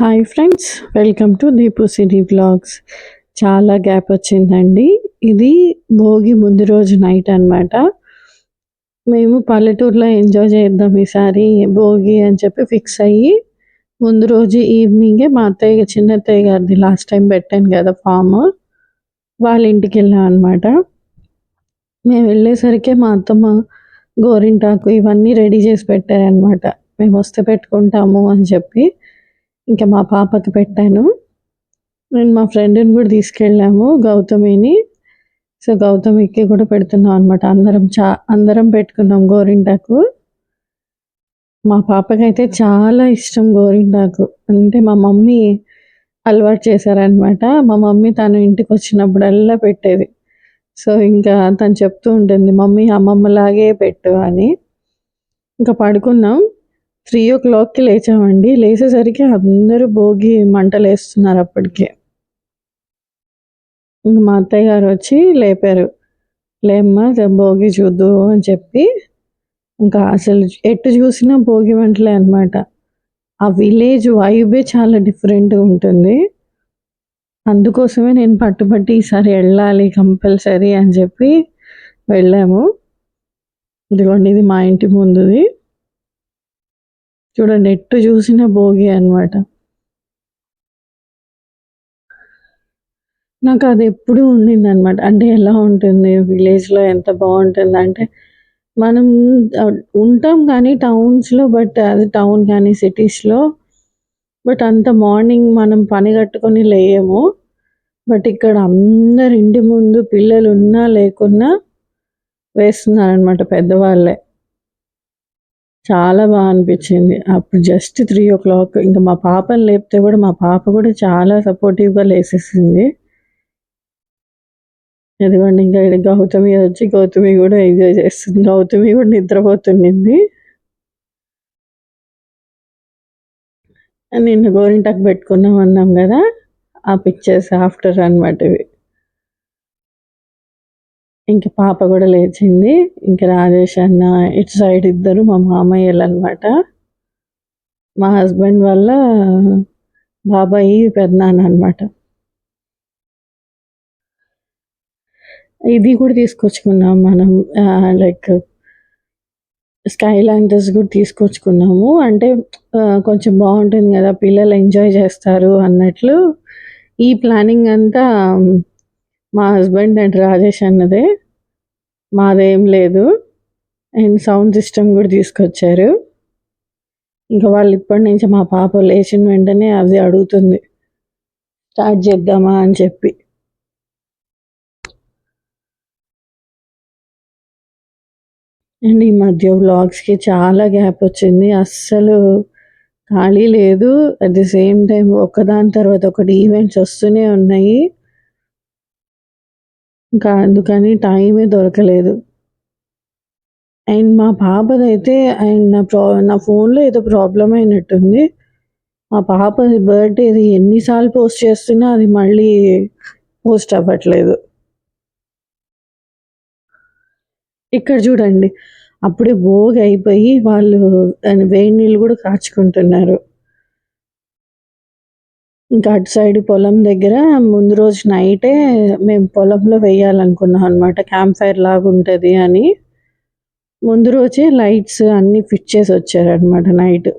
Hi friends welcome to Deepu city blogs. చాలా gap వచ్చిందండి. ఇది భోగి ముందు రోజు నైట్ అన్నమాట. మేము పల్లెటూరులో ఎంజాయ్ చేద్దాం ఈసారి భోగి అని చెప్పి ఫిక్స్ అయ్యి ముందు రోజు ఈవినింగే మా అత్తయ్య చిన్న అత్తయ్య గారిది లాస్ట్ టైం పెట్టాను కదా ఫామ్. వాళ్ళ ఇంటికి వెళ్ళాం అనమాట మేము వెళ్ళేసరికి మా అత్తమ్మ గోరింటాకు ఇవన్నీ రెడీ చేసి పెట్టారనమాట మేము వస్తే పెట్టుకుంటాము అని చెప్పి. ఇంకా మా పాపకి పెట్టాను. నేను మా ఫ్రెండ్ని కూడా తీసుకెళ్ళాము గౌతమిని. సో గౌతమికి కూడా పెడుతున్నాం అనమాట అందరం చా అందరం పెట్టుకున్నాం గోరింటాకు. మా పాపకైతే చాలా ఇష్టం గోరింటాకు. అంటే మా మమ్మీ అలవాటు చేశారనమాట మా మమ్మీ తను ఇంటికి వచ్చినప్పుడల్లా పెట్టేది. సో ఇంకా తను చెప్తూ ఉంటుంది మమ్మీ అమ్మమ్మలాగే పెట్టు అని. ఇంకా పడుకున్నాం. త్రీ ఓ క్లాక్కి లేచామండి. లేచేసరికి అందరూ భోగి మంటలు వేస్తున్నారు అప్పటికే. ఇంక మా అత్తయ్య గారు వచ్చి లేపారు. లేమ్మా భోగి చూద్దు అని చెప్పి ఇంకా అసలు ఎటు చూసినా భోగి మంటలే అనమాట ఆ విలేజ్ వైబే చాలా డిఫరెంట్గా ఉంటుంది. అందుకోసమే నేను పట్టుబట్టి ఈసారి వెళ్ళాలి కంపల్సరీ అని చెప్పి వెళ్ళాము. ఇదిగోండి ఇది మా ఇంటి ముందుది. చూడండి ఎట్టు చూసిన భోగి అన్నమాట. నాకు అది ఎప్పుడు ఉండింది అనమాట అంటే ఎలా ఉంటుంది విలేజ్లో ఎంత బాగుంటుంది అంటే మనం ఉంటాం కానీ టౌన్స్లో బట్ అది టౌన్ కానీ సిటీస్లో బట్ అంత మార్నింగ్ మనం పని కట్టుకొని లేయము. బట్ ఇక్కడ అందరి ఇంటి ముందు పిల్లలు ఉన్నా లేకున్నా వేస్తున్నారనమాట పెద్దవాళ్ళే. చాలా బాగా అనిపించింది. అప్పుడు జస్ట్ త్రీ ఓ క్లాక్ ఇంకా మా పాపని లేపితే కూడా మా పాప కూడా చాలా సపోర్టివ్గా లేసేసింది. ఎందుకంటే ఇంకా ఇక్కడ గౌతమి వచ్చి గౌతమి కూడా ఎంజాయ్ చేస్తుంది. గౌతమి కూడా నిద్రపోతుండింది. నిన్న గోరింటాకు పెట్టుకున్నాం అన్నాం కదా ఆ పిక్చర్స్ ఆఫ్టర్ అనమాట ఇవి. ఇంక పాప కూడా లేచింది. ఇంక రాజేష్ అన్న ఇటు సైడ్ ఇద్దరు మా మామయ్యలు అనమాట మా హస్బెండ్ వాళ్ళ బాబాయి పెద్దనాన్న అనమాట ఇది కూడా తీసుకొచ్చుకున్నాం మనం లైక్ స్కై లాంటర్స్ కూడా తీసుకొచ్చుకున్నాము. అంటే కొంచెం బాగుంటుంది కదా పిల్లలు ఎంజాయ్ చేస్తారు అన్నట్లు. ఈ ప్లానింగ్ అంతా మా హస్బెండ్ అండ్ రాజేష్ అన్నదే. మాదేం లేదు. అండ్ సౌండ్ సిస్టమ్ కూడా తీసుకొచ్చారు. ఇంకా వాళ్ళు ఇప్పటి నుంచి మా పాప లేచిన వెంటనే అది అడుగుతుంది. స్టార్ట్ చేద్దామా అని చెప్పి. అండ్ ఈ మధ్య వ్లాగ్స్కి చాలా గ్యాప్ వచ్చింది. అస్సలు ఖాళీ లేదు. అట్ ది సేమ్ టైం ఒకదాని తర్వాత ఒకటి ఈవెంట్స్ వస్తూనే ఉన్నాయి. ఇంకా అందుకని టైమే దొరకలేదు. అండ్ మా పాపదైతే అండ్ నా ప్రా నా ఫోన్లో ఏదో ప్రాబ్లం అయినట్టుంది. మా పాప బర్త్డేది ఎన్నిసార్లు పోస్ట్ చేస్తున్నా అది మళ్ళీ పోస్ట్ అవ్వట్లేదు. ఇక్కడ చూడండి అప్పుడే భోగి అయిపోయి వాళ్ళు దాని వేడి నీళ్ళు కూడా కాచుకుంటున్నారు. ఇంకా అటు సైడ్ పొలం దగ్గర ముందు రోజు నైటే మేము పొలంలో వేయాలనుకున్నాం అనమాట క్యాంప్ ఫైర్ లాగా ఉంటుంది అని. ముందు రోజే లైట్స్ అన్ని ఫిట్ చేసి వచ్చారనమాట నైట్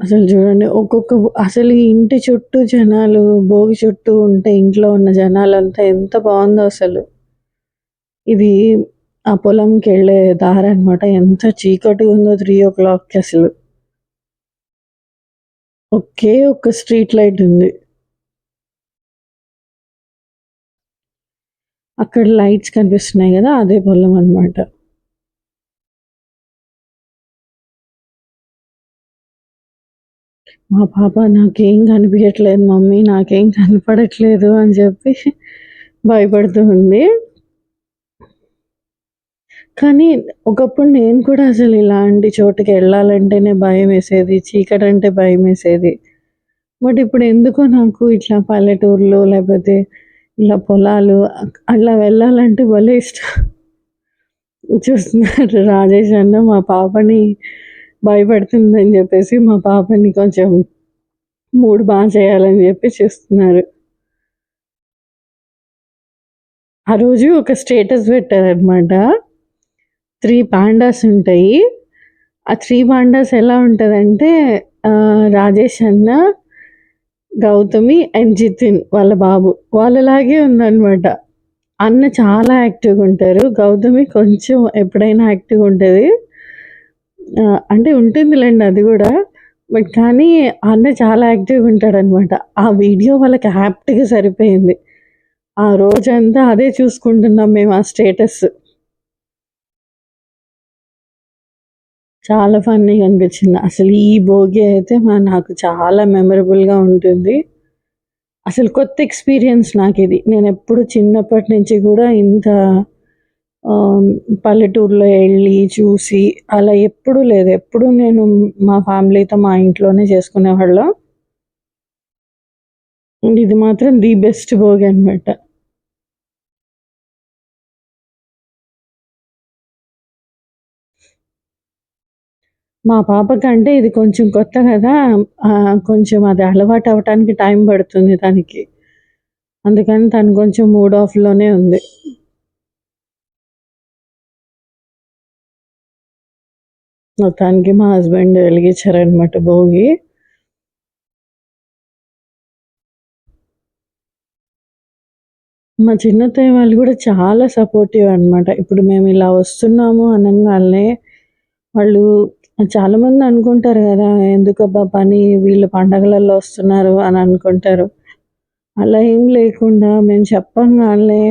అసలు చూడండి ఒక్కొక్క అసలు ఈ ఇంటి చుట్టూ జనాలు భోగి చుట్టూ ఉంటే ఇంట్లో ఉన్న జనాలంతా ఎంత బాగుందో అసలు. ఇది ఆ పొలంకి వెళ్ళే దారి అనమాట ఎంత చీకటిగా ఉందో త్రీ ఓ క్లాక్కి అసలు. ఒకే ఒక్క స్ట్రీట్ లైట్ ఉంది. అక్కడ లైట్స్ కనిపిస్తున్నాయి కదా అదే పొలం అన్నమాట. మా పాప నాకేం కనిపించట్లేదు మమ్మీ నాకేం కనపడట్లేదు అని చెప్పి భయపడుతూ ఉంది. కానీ ఒకప్పుడు నేను కూడా అసలు ఇలాంటి చోటుకి వెళ్ళాలంటేనే భయం వేసేది చీకటి అంటే భయం వేసేది. బట్ ఇప్పుడు ఎందుకో నాకు ఇట్లా పల్లెటూర్లు లేకపోతే ఇలా పొలాలు అలా వెళ్ళాలంటే భలే ఇష్టం. చూస్తున్నారు రాజేష్ అన్న మా పాపని భయపడుతుందని చెప్పేసి మా పాపని కొంచెం మూడు బాగా చేయాలని చెప్పి చేస్తున్నారు. ఆ రోజు ఒక స్టేటస్ పెట్టారనమాట త్రీ పాండాస్ ఉంటాయి. ఆ త్రీ పాండాస్ ఎలా ఉంటుందంటే రాజేష్ అన్న గౌతమి అండ్ జితిన్ వాళ్ళ బాబు. వాళ్ళలాగే ఉందన్నమాట. అన్న చాలా యాక్టివ్గా ఉంటారు. గౌతమి కొంచెం ఎప్పుడైనా యాక్టివ్గా ఉంటుంది. అంటే ఉంటుందిలేండి అది కూడా. బట్ కానీ అన్న చాలా యాక్టివ్గా ఉంటాడనమాట ఆ వీడియో వాళ్ళకి హ్యాప్టీగా సరిపోయింది. ఆ రోజంతా అదే చూసుకుంటున్నాం మేము ఆ స్టేటస్. చాలా ఫన్నీగా అనిపించింది. అసలు ఈ భోగి అయితే మా నాకు చాలా మెమరబుల్గా ఉంటుంది. అసలు కొత్త ఎక్స్పీరియన్స్ నాకు ఇది. నేను ఎప్పుడు చిన్నప్పటి నుంచి కూడా ఇంత పల్లెటూరులో వెళ్ళి చూసి అలా ఎప్పుడూ లేదు. ఎప్పుడు నేను మా ఫ్యామిలీతో మా ఇంట్లోనే చేసుకునేవాళ్ళం. ఇది మాత్రం ది బెస్ట్ భోగి అనమాట మా పాపకంటే ఇది కొంచెం కొత్త కదా. కొంచెం అది అలవాటు అవ్వటానికి టైం పడుతుంది తనకి. అందుకని తను కొంచెం మూడ్ ఆఫ్లోనే ఉంది. మొత్తానికి మా హస్బెండ్ వెలిగించారనమాట భోగి. మా చిన్నత్తయ్య వాళ్ళు కూడా చాలా సపోర్టివ్ అనమాట ఇప్పుడు మేము ఇలా వస్తున్నాము అనగానే వాళ్ళు చాలామంది అనుకుంటారు కదా ఎందుకబ్బా పని వీళ్ళు పండగలలో వస్తున్నారు అని అనుకుంటారు. అలా ఏం లేకుండా మేము చెప్పంగానే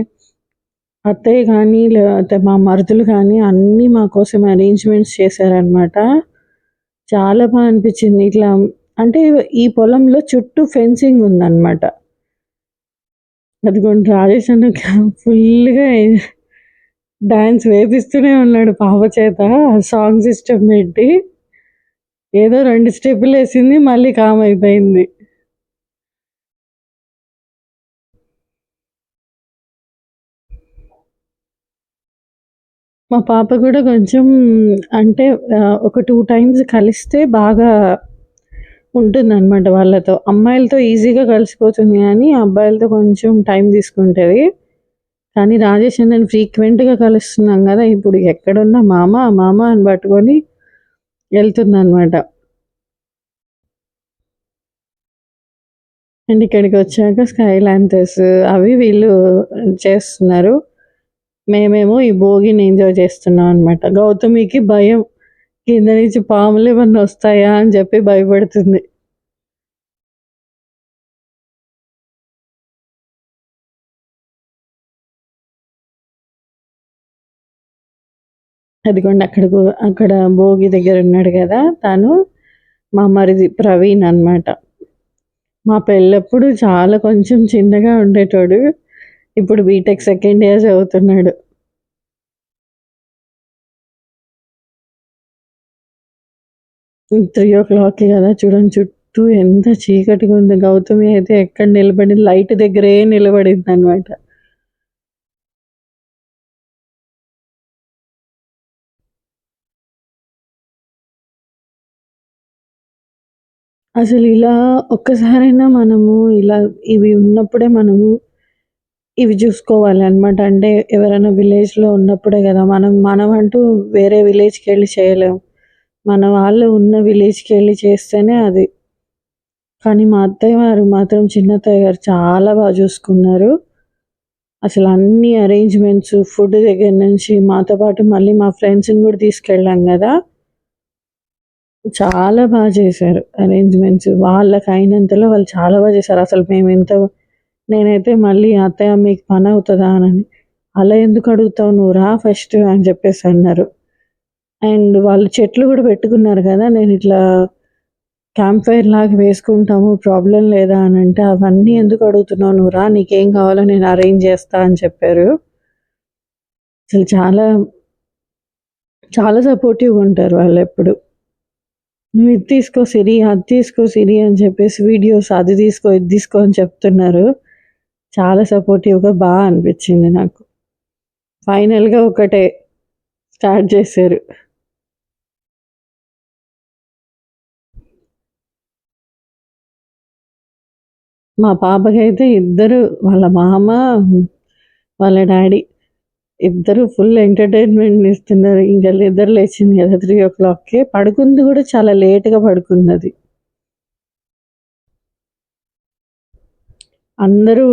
అత్తయ్య కానీ లేకపోతే మా మరుదులు కానీ అన్నీ మా కోసం అరేంజ్మెంట్స్ చేశారనమాట చాలా బాగా అనిపించింది ఇట్లా. అంటే ఈ పొలంలో చుట్టూ ఫెన్సింగ్ ఉందన్నమాట. అదిగోండి రాజేష్ అన్న ఫుల్గా డాన్స్ వేపిస్తూనే ఉన్నాడు పాప చేత. సాంగ్ సిస్టమ్ పెట్టి ఏదో రెండు స్టెప్పులు వేసింది మళ్ళీ కామ్ అయిపోయింది. మా పాప కూడా కొంచెం అంటే ఒక టూ టైమ్స్ కలిస్తే బాగా ఉంటుందన్నమాట వాళ్ళతో. అమ్మాయిలతో ఈజీగా కలిసిపోతుంది కానీ అబ్బాయిలతో కొంచెం టైం తీసుకుంటుంది. కానీ రాజేష్ నేను ఫ్రీక్వెంట్గా కలుస్తున్నాం కదా ఇప్పుడు ఎక్కడున్నా మామ మామ అని పట్టుకొని వెళ్తుందనమాట అండ్ ఇక్కడికి వచ్చాక స్కై ల్యాంతర్స్ అవి వీళ్ళు చేస్తున్నారు. మేమేమో ఈ భోగిని ఎంజాయ్ చేస్తున్నాం అనమాట గౌతమికి భయం కింద నుంచి పాములు ఏమన్నా వస్తాయా అని చెప్పి భయపడుతుంది. అదిగోండి అక్కడ అక్కడ భోగి దగ్గర ఉన్నాడు కదా తను మా మరిది ప్రవీణ్ అనమాట మా పెళ్ళప్పుడు చాలా కొంచెం చిన్నగా ఉండేటోడు ఇప్పుడు బీటెక్ సెకండ్ ఇయర్ చదువుతున్నాడు. త్రీ ఓ క్లాక్కి కదా చూడండి చుట్టూ ఎంత చీకటిగా ఉంది. గౌతమి అయితే ఎక్కడ నిలబడి లైట్ దగ్గరే నిలబడింది అనమాట అసలు ఇలా ఒక్కసారైనా మనము ఇలా ఇవి ఉన్నప్పుడే మనము ఇవి చూసుకోవాలి అనమాట అంటే ఎవరైనా విలేజ్లో ఉన్నప్పుడే కదా మనం మనం అంటూ వేరే విలేజ్కి వెళ్ళి చేయలేము మన వాళ్ళు ఉన్న విలేజ్కి వెళ్ళి చేస్తేనే అది. కానీ మా అత్తయ్య వారు మాత్రం చిన్నత్తయ్య గారు చాలా బాగా చూసుకున్నారు. అసలు అన్ని అరేంజ్మెంట్స్ ఫుడ్ దగ్గర నుంచి మాతో పాటు మళ్ళీ మా ఫ్రెండ్స్ని కూడా తీసుకెళ్ళాం కదా. చాలా బాగా చేశారు అరేంజ్మెంట్స్ వాళ్ళకి అయినంతలో వాళ్ళు చాలా బాగా చేశారు. అసలు మేము ఎంత నేనైతే మళ్ళీ అత్తయ్య మీకు పని అవుతుందా అని. అలా ఎందుకు అడుగుతావు? నువ్వు రా ఫస్ట్ అని చెప్పేసి అన్నారు. అండ్ వాళ్ళు చెట్లు కూడా పెట్టుకున్నారు కదా నేను ఇట్లా క్యాంప్ ఫైర్ లాగా వేసుకుంటాము ప్రాబ్లం లేదా అని అంటే అవన్నీ ఎందుకు అడుగుతున్నావు? నువ్వు రా నీకేం కావాలో నేను అరేంజ్ చేస్తా అని చెప్పారు. అసలు చాలా చాలా సపోర్టివ్గా ఉంటారు వాళ్ళు ఎప్పుడు. నువ్వు ఇది తీసుకో సిరి అది తీసుకో సిరి అని చెప్పేసి వీడియోస్ అది తీసుకో ఇది తీసుకో అని చెప్తున్నారు. చాలా సపోర్టివ్గా బాగా అనిపించింది నాకు. ఫైనల్గా ఒకటే స్టార్ట్ చేశారు. మా పాపకైతే ఇద్దరు వాళ్ళ మామ వాళ్ళ డాడీ. ఇద్దరు ఫుల్ ఎంటర్‌టైన్‌మెంట్ ఇస్తున్నారు. ఇంక నిద్ర లేచింది కదా! 3:00కే పడుకుంది కూడా చాలా లేట్‌గా పడుకున్నది అందరూ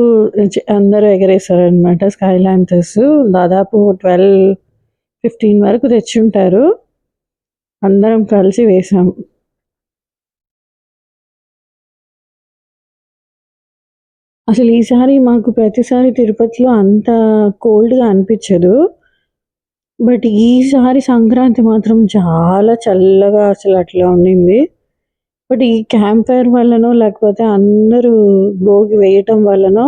అందరూ ఎగరేసారనమాట స్కై ల్యాంతర్స్ దాదాపు 12, 15 వరకు తెచ్చుంటారు. అందరం కలిసి వేసాము అసలు ఈసారి మాకు ప్రతిసారి తిరుపతిలో అంత కోల్డ్‌గా అనిపించదు బట్ ఈసారి సంక్రాంతి మాత్రం చాలా చల్లగా అసలు అట్లా ఉండింది. బట్ ఈ క్యాంప్ ఫైర్ వల్లనో, లేకపోతే అందరూ భోగి వేయటం వల్లనో,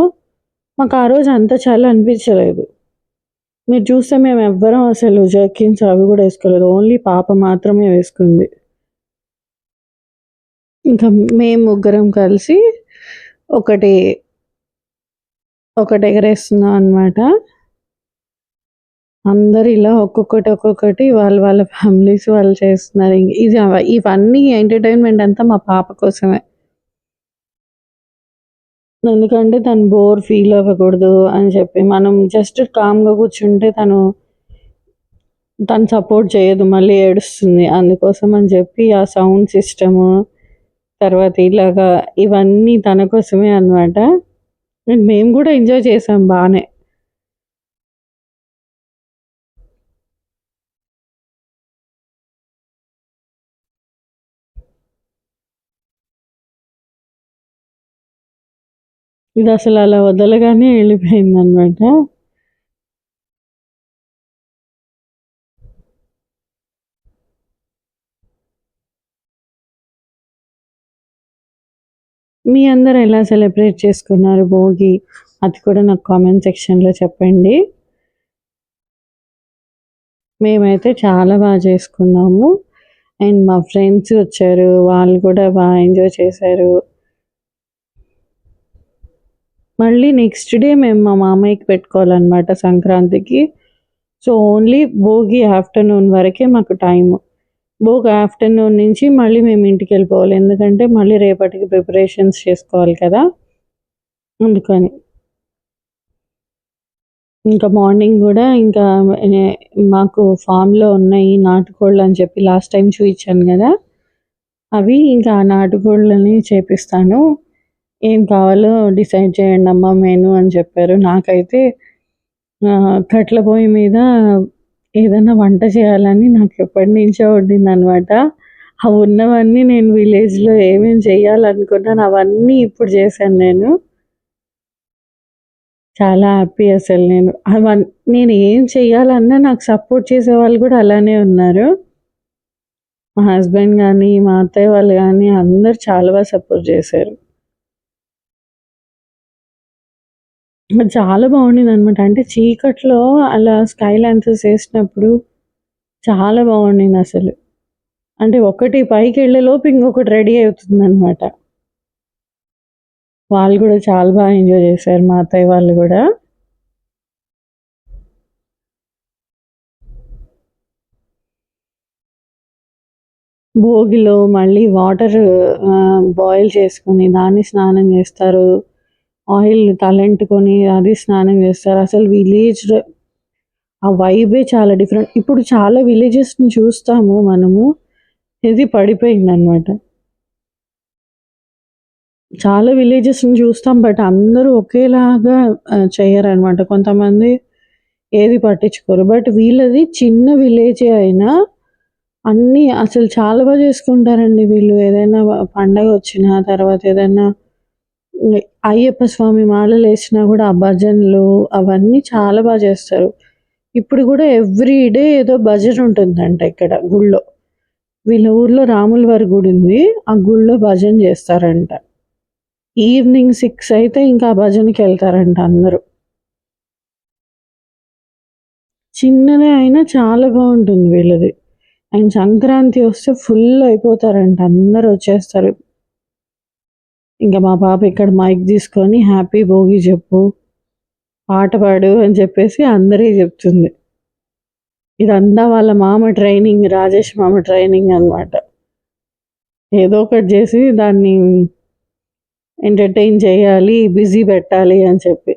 మాకు ఆ రోజు అంత చల్ల అనిపించలేదు. మీరు చూస్తే మేము ఎవ్వరం అసలు జర్కిన్స్ అవి కూడా వేసుకోలేదు. ఓన్లీ పాప మాత్రమే వేసుకుంది. ఇంకా మేము ముగ్గురం కలిసి ఒకటి ఒకటి ఎగరేస్తున్నాం అనమాట. అందరు ఇలా ఒక్కొక్కటి, ఒక్కొక్కటి వాళ్ళ వాళ్ళ ఫ్యామిలీస్ వాళ్ళు చేస్తున్నారు. ఇది ఇవన్నీ ఎంటర్‌టైన్‌మెంట్ అంతా మా పాప కోసమే. ఎందుకంటే తను బోర్ ఫీల్ అవ్వకూడదు అని చెప్పి. మనం జస్ట్ కామ్‌గా కూర్చుంటే తను తను సపోర్ట్ చేయదు. మళ్ళీ ఏడుస్తుంది. అందుకోసం అని చెప్పి ఆ సౌండ్ సిస్టము, తర్వాత ఇలాగా ఇవన్నీ తన కోసమే అనమాట. అండ్ మేము కూడా ఎంజాయ్ చేసాం బానే. అసలు అలా వదలగానే వెళ్ళిపోయిందనమాట. మీ అందరూ ఎలా సెలబ్రేట్ చేసుకున్నారు భోగి? అది కూడా నాకు కామెంట్ సెక్షన్‌లో చెప్పండి. మేమైతే చాలా బాగా చేసుకున్నాము. అండ్ మా ఫ్రెండ్స్ వచ్చారు. వాళ్ళు కూడా బాగా ఎంజాయ్ చేశారు. మళ్ళీ నెక్స్ట్ డే మేము మా మామయ్యకి పెట్టుకోవాలన్నమాట సంక్రాంతికి. సో, ఓన్లీ భోగి ఆఫ్టర్‌నూన్ వరకే మాకు టైము. ఒక ఆఫ్టర్‌నూన్ నుంచి మళ్ళీ మేము ఇంటికి వెళ్ళిపోవాలి ఎందుకంటే మళ్ళీ రేపటికి ప్రిపరేషన్స్ చేసుకోవాలి కదా! అందుకని. ఇంకా మార్నింగ్ కూడా ఇంకా మాకు ఫామ్‌లో ఉన్నాయి నాటుకోళ్ళు అని చెప్పి లాస్ట్ టైం చూపించాను కదా అవి ఇంకా ఆ నాటుకోళ్ళని చేపిస్తాను. ఏం కావాలో డిసైడ్ చేయండమ్మా మెను అని చెప్పారు. నాకైతే కట్ల పొయ్యి మీద ఏదైనా వంట చేయాలని నాకు ఎప్పటినుంచో ఉండిందనమాట. ఆ ఉన్నవన్నీ నేను విలేజ్‌లో ఏమేమి చేయాలనుకున్నాను అవన్నీ ఇప్పుడు చేశాను నేను. చాలా హ్యాపీ అసలు నేను. అవన్ నేను ఏం చేయాలన్నా నాకు సపోర్ట్ చేసే వాళ్ళు కూడా అలానే ఉన్నారు. మా హస్బెండ్ కానీ మా అత్తయ్య వాళ్ళు కానీ అందరూ చాలా బాగా సపోర్ట్ చేశారు. చాలా బాగుండిందనమాట. అంటే చీకట్లో అలా స్కై లాంతర్స్ వేసినప్పుడు చాలా బాగుండిందసలు. అంటే ఒకటి పైకి వెళ్ళేలోపు ఇంకొకటి రెడీ అవుతుంది అనమాట వాళ్ళు కూడా చాలా బాగా ఎంజాయ్ చేశారు మా అత్తయ్య వాళ్ళు కూడా భోగిలో మళ్ళీ వాటర్ బాయిల్ చేసుకొని దాన్ని స్నానం చేస్తారు. ఆయిల్ తలంటుకొని అది స్నానం చేస్తారు. అసలు విలేజ్ ఆ వైబే చాలా డిఫరెంట్. ఇప్పుడు చాలా విలేజెస్‌ని చూస్తాము మనము. ఇది పడిపోయిందనమాట. చాలా విలేజెస్‌ని చూస్తాం. బట్ అందరూ ఒకేలాగా చేయరనమాట కొంతమంది ఏది పట్టించుకోరు. బట్ వీళ్ళది చిన్న విలేజే అయినా అన్నీ అసలు చాలా బాగా చేసుకుంటారండి వీళ్ళు. ఏదైనా పండగ వచ్చిన తర్వాత ఏదైనా అయ్యప్ప స్వామి మాలలేసినా కూడా ఆ భజనలు అవన్నీ చాలా బాగా చేస్తారు. ఇప్పుడు కూడా ఎవ్రీ డే ఏదో భజన ఉంటుందంట ఇక్కడ గుళ్ళో. వీళ్ళ ఊర్లో రాముల వారి ఉంది ఆ గుళ్ళో భజన చేస్తారంట. ఈవినింగ్ సిక్స్ అయితే ఇంకా ఆ భజనకి వెళ్తారంట అందరూ. చిన్నదే అయినా చాలా బాగుంటుంది వీళ్ళది. అండ్ సంక్రాంతి వస్తే ఫుల్ అయిపోతారంట. అందరూ వచ్చేస్తారు. ఇంకా మా పాప ఇక్కడ మైక్ తీసుకొని హ్యాపీ భోగి చెప్పు, పాట పాడు అని చెప్పేసి అందరికీ చెప్తుంది. ఇదంతా వాళ్ళ మామ ట్రైనింగ్. రాజేష్ మామ ట్రైనింగ్ అనమాట. ఏదో ఒకటి చేసి దాన్ని ఎంటర్టైన్ చేయాలి బిజీ పెట్టాలి అని చెప్పి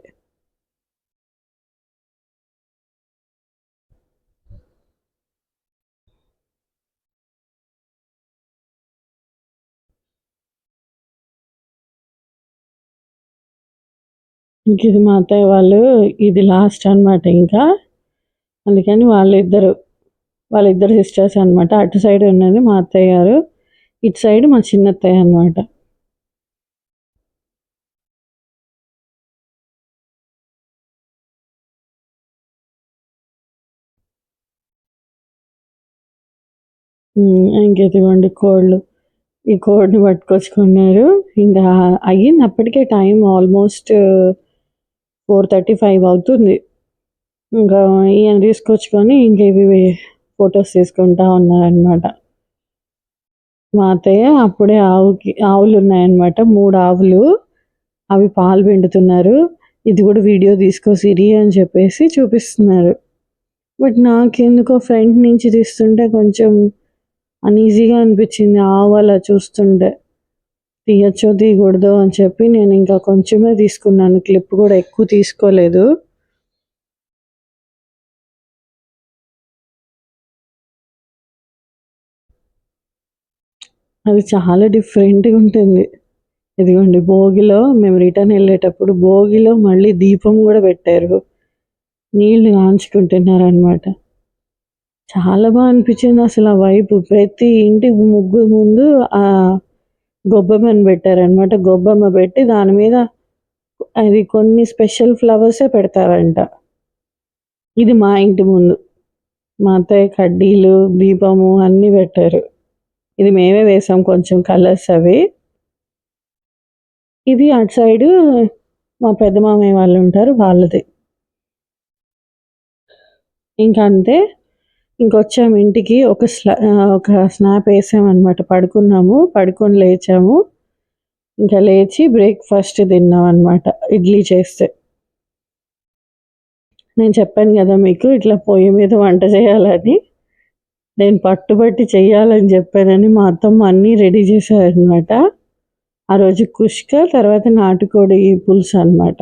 ఇంక ఇది మా అత్తయ్య వాళ్ళు ఇది లాస్ట్ అనమాట ఇంకా. అందుకని వాళ్ళిద్దరు వాళ్ళిద్దరు సిస్టర్స్ అనమాట అటు సైడ్ ఉన్నది మా అత్తయ్య గారు ఇటు సైడ్ మా చిన్నత్తయ్య అనమాట ఇంకెదిగోండి కోళ్ళు. ఈ కోడిని పట్టుకొచ్చుకున్నారు. ఇంకా అయ్యింది అప్పటికే time almost four thirty five అవుతుంది. ఇంకా ఈయన తీసుకొచ్చుకొని ఇంకేవి ఫొటోస్ తీసుకుంటా ఉన్నారనమాట మా అత్తయ్య అప్పుడే ఆవుకి ఆవులు ఉన్నాయన్నమాట. మూడు ఆవులు. అవి పాలు పిండుతున్నారు. ఇది కూడా వీడియో తీసుకోసిరి అని చెప్పేసి చూపిస్తున్నారు. బట్ నాకెందుకో ఫ్రంట్ నుంచి తీస్తుంటే కొంచెం అన్ఈజీగా అనిపించింది ఆవు అలా చూస్తుంటే. తీయచ్చో తీయకూడదు అని చెప్పి నేను ఇంకా కొంచెమే తీసుకున్నాను. క్లిప్ కూడా ఎక్కువ తీసుకోలేదు. అది చాలా డిఫరెంట్గా ఉంటుంది. ఇదిగోండి భోగిలో మేము రిటర్న్ వెళ్ళేటప్పుడు భోగిలో మళ్ళీ దీపం కూడా పెట్టారు. నీళ్ళు కాంచుకుంటున్నారు అనమాట చాలా బాగా అనిపించింది అసలు ఆ వైపు. ప్రతి ఇంటి ముగ్గు ముందు ఆ గొబ్బెమ్మను పెట్టారనమాట గొబ్బెమ్మ పెట్టి దాని మీద అది కొన్ని స్పెషల్ ఫ్లవర్సే పెడతారంట. ఇది మా ఇంటి ముందు. మా అత్తయ్య కడ్డీలు దీపము అన్నీ పెట్టారు. ఇది మేమే వేసాం కొంచెం కలర్స్ అవి. ఇది అటు సైడు మా పెద్ద మామయ్య వాళ్ళు ఉంటారు వాళ్ళది. ఇంకా అంతే ఇంకొచ్చాము ఇంటికి ఒక స్లా ఒక స్నాప్ వేసామన్నమాట. పడుకున్నాము పడుకొని లేచాము. ఇంకా లేచి బ్రేక్ఫాస్ట్ తిన్నాం అనమాట ఇడ్లీ చేస్తే. నేను చెప్పాను కదా మీకు ఇట్లా పొయ్యి మీద వంట చేయాలని. నేను పట్టుబట్టి చేయాలని చెప్పానని మా అత్తమ్మ అన్నీ రెడీ చేశారనమాట ఆ రోజు కుష్క తర్వాత నాటుకోడి పులుసు అనమాట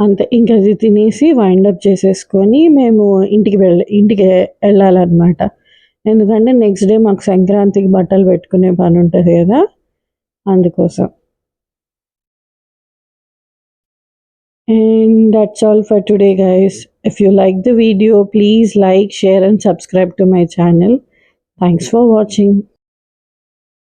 అంతే. ఇంక అది తినేసి వైండప్ చేసేసుకొని మేము ఇంటికి వెళ్ళ ఇంటికి వెళ్ళాలన్నమాట. ఎందుకంటే నెక్స్ట్ డే మాకు సంక్రాంతికి బట్టలు పెట్టుకునే పని ఉంటుంది కదా అందుకోసం. And that's all for today guys if you like the video please like share and subscribe to my channel thanks for watching